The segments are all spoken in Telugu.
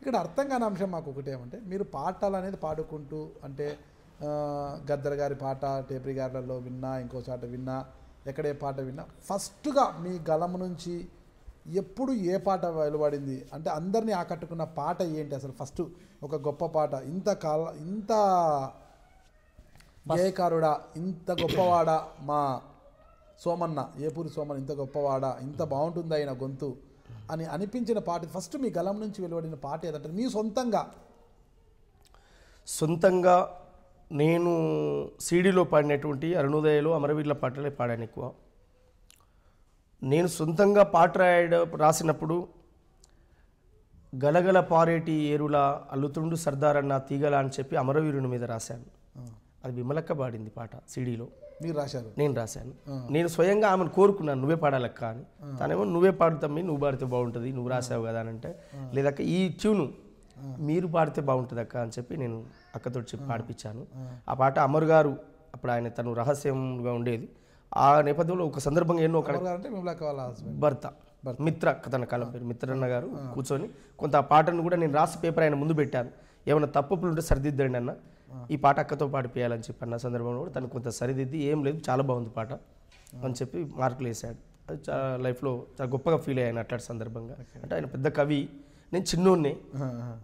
ఇక్కడ అర్థం కాని అంశం మాకు ఒకటి ఏమంటే మీరు పాటలు అనేది పాడుకుంటూ అంటే గద్దర్ గారి పాట టేప్రి రికార్డులలో విన్నా ఇంకో చాట విన్నా ఎక్కడే పాట విన్నా ఫస్ట్గా మీ గలం నుంచి ఎప్పుడు ఏ పాట వెలువడింది? అంటే అందరినీ ఆకట్టుకున్న పాట ఏంటి? అసలు ఫస్ట్ ఒక గొప్ప పాట. ఇంత కాల ఇంత గేయకారుడా ఇంత గొప్పవాడా మా సోమన్న ఏపూరి సోమన్న ఇంత గొప్పవాడా ఇంత బాగుంటుంది ఆయన గొంతు అని అనిపించిన పాట ఫస్ట్ మీ గలం నుంచి వెలువడిన పాట ఏదంటే మీ సొంతంగా. సొంతంగా నేను సీడీలో పాడినటువంటి అరుణోదయలో అమరవీరుల పాటలే పాడాను ఎక్కువ. నేను సొంతంగా పాట రాయడ రాసినప్పుడు గలగల పారేటి ఏరుల అల్లుతుండు సర్దారన్న తీగల అని చెప్పి అమరవీరుని మీద రాశాను. అది విమలక్క పాడింది పాట సీడీలో. మీరు రాశారు. నేను రాశాను. నేను స్వయంగా ఆమెను కోరుకున్నాను నువ్వే పాడాలక్క అని. తనేమో నువ్వే పాడుతామ్మి నువ్వు పాడితే బాగుంటుంది నువ్వు రాసావు కదా అని అంటే లేదక్క ఈ ట్యూను మీరు పాడితే బాగుంటుంది అక్క అని చెప్పి నేను అక్కతో చెప్పి పాడిపించాను ఆ. పాట అమర్ గారు అప్పుడు ఆయన తను రహస్యంగా ఉండేది. ఆ నేపథ్యంలో ఒక సందర్భంగా ఎన్నో భర్త. మిత్ర తన కాలం పేరు మిత్రన్న గారు కూర్చొని కొంత ఆ పాటను కూడా నేను రాసి పేపర్ ఆయన ముందు పెట్టాను. ఏమైనా తప్పులు ఉంటే సరిదిద్దండి అన్న. ఈ పాట అక్కతో పాడిపోయాలని చెప్పి అన్న సందర్భంలో కూడా తను కొంత సరిదిద్ది ఏం లేదు చాలా బాగుంది పాట అని చెప్పి మార్కులు వేసాడు అది చాలా లైఫ్లో చాలా గొప్పగా ఫీల్ అయ్యాను అట్లాంటి సందర్భంగా. అంటే ఆయన పెద్ద కవి నేను చిన్నోడిని.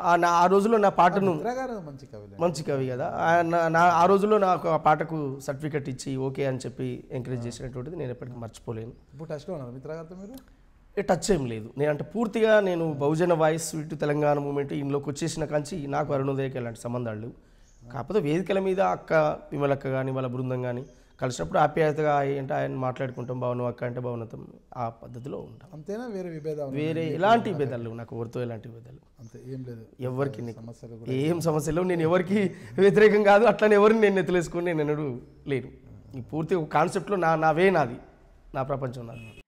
ఆ నా ఆ రోజుల్లో నా పాటను మంచి కవిలే. మంచి కవి కదా. ఆ నా- ఆ రోజుల్లో నాకు ఆ పాటకు సర్టిఫికెట్ ఇచ్చి ఓకే అని చెప్పి ఎంకరేజ్ చేసినటువంటిది నేను ఎప్పటికీ మర్చిపోలేను. ఇప్పుడు టచ్లో మీరు? టచ్ ఏం లేదు. నేను అంటే పూర్తిగా నేను బహుజన వాయిస్ ఇటు తెలంగాణ మూమెంట్ ఇంట్లోకి వచ్చేసిన కాంచి నాకు అరుణోదయకి ఎలాంటి సంబంధాలు లేవు. కాకపోతే వేదికల మీద అక్క విమలక్క కానీ వాళ్ళ బృందం కానీ కలిసినప్పుడు ఆప్యాయతగా అంటే ఆయన మాట్లాడుకుంటాం బాగున్నావు అక్క అంటే బాగున్నాం ఆ పద్ధతిలో ఉంటాం. అంతేనా? వేరే విభేదాలు వేరే ఎలాంటి విభేదాలు నాకు ఎవరితో ఎలాంటి విభేదాలు? అంతే ఏం లేదు. ఎవరికి సమస్యలు ఏం సమస్య లేవు. నేను ఎవరికి వ్యతిరేకం కాదు. అట్లనే ఎవరిని నేను ఎత్తులేసుకొని నేను లేను. ఈ పూర్తి ఒక కాన్సెప్ట్లో నా నా వే నాది. నా ప్రపంచం నాది.